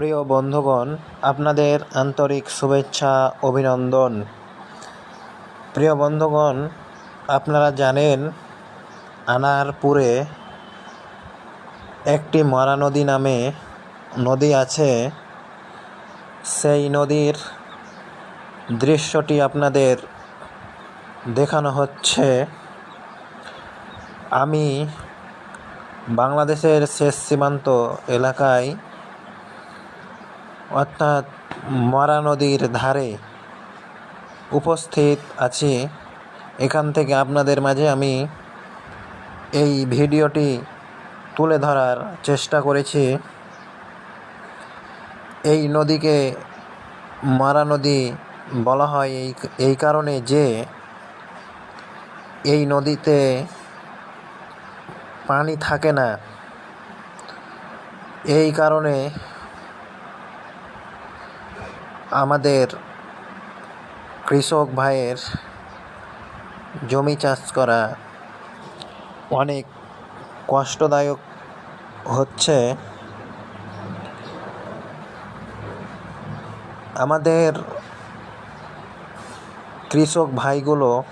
প্রিয় বন্ধুগণ, আপনাদের আন্তরিক শুভেচ্ছা, অভিনন্দন। প্রিয় বন্ধুগণ, আপনারা জানেন, আনারপুরে একটি মরা নদী নামে নদী আছে। সেই নদীর দৃশ্যটি আপনাদের দেখানো হচ্ছে। আমি বাংলাদেশের শেষ সীমান্ত এলাকায় অর্থাৎ মরা নদীর ধারে উপস্থিত আছি। এখান থেকে আপনাদের মাঝে আমি এই ভিডিওটি তুলে ধরার চেষ্টা করেছি। এই নদীকে মরা নদী বলা হয়। এই এই কারণে যে এই নদীতে পানি থাকে না, এই কারণে আমাদের কৃষক ভাইয়ের জমি চাষ করা অনেক কষ্টদায়ক হচ্ছে। আমাদের কৃষক ভাইগুলো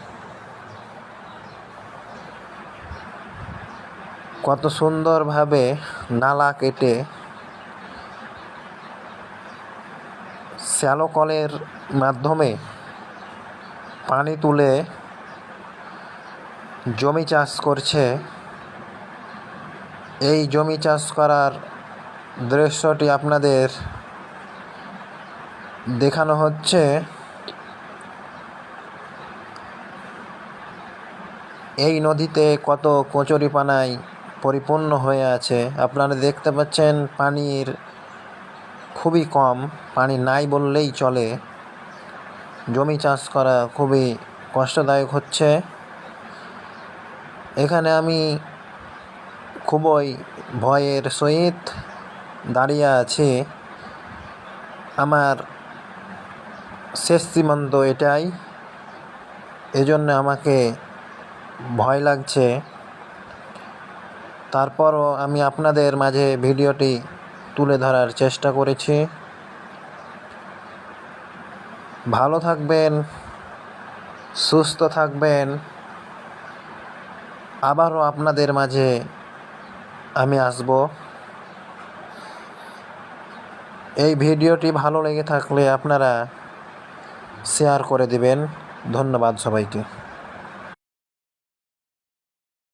কত সুন্দরভাবে নালা কেটে শ্যালো কলের মাধ্যমে পানি তুলে জমি চাষ করছে। এই জমি চাষ করার দৃশ্যটি আপনাদের দেখানো হচ্ছে। এই নদীতে কত কচুরিপানায় পরিপূর্ণ হয়ে আছে। আপনারা দেখতে পাচ্ছেন পানির খুবই কম। পানি নাই বললেই চলে। জমি চাষ করা খুবই কষ্টদায়ক হচ্ছে। এখানে আমি খুবই ভয়ের সহিত দাঁড়িয়ে আছি। আমার শেষ সীমান্ত এটাই। এজন্য আমাকে ভয় লাগছে। তারপরও আমি আপনাদের মাঝে ভিডিওটি তুলে ধরার চেষ্টা করেছি। ভালো থাকবেন, সুস্থ থাকবেন। আবারও আপনাদের মাঝে আমি আসব। এই ভিডিওটি ভালো লেগে থাকলে আপনারা শেয়ার করে দিবেন। ধন্যবাদ সবাইকে।